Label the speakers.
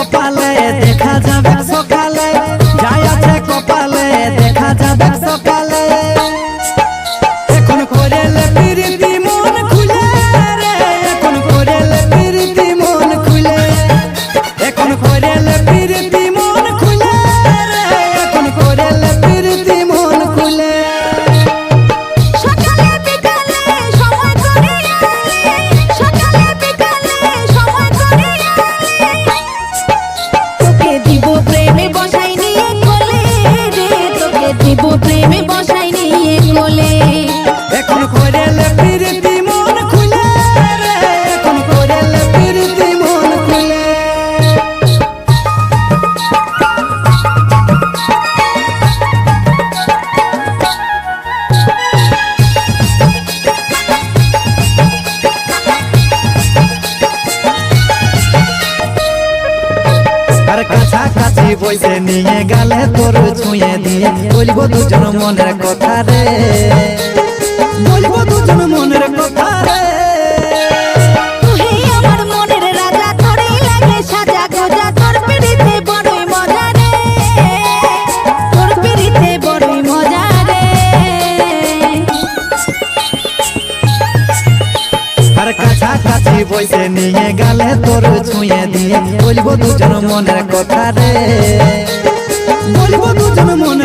Speaker 1: কপালে দেখা যাবে бути. বইসে নিয়ে গালে তোর ছুঁয়ে দিয়ে বলব দুজন মনের কথা রে। বইসে নিয়ে গালে তোর ছুঁয়ে দিয়ে বলব দুজন মনের কথা রে। বলব দুজন মনের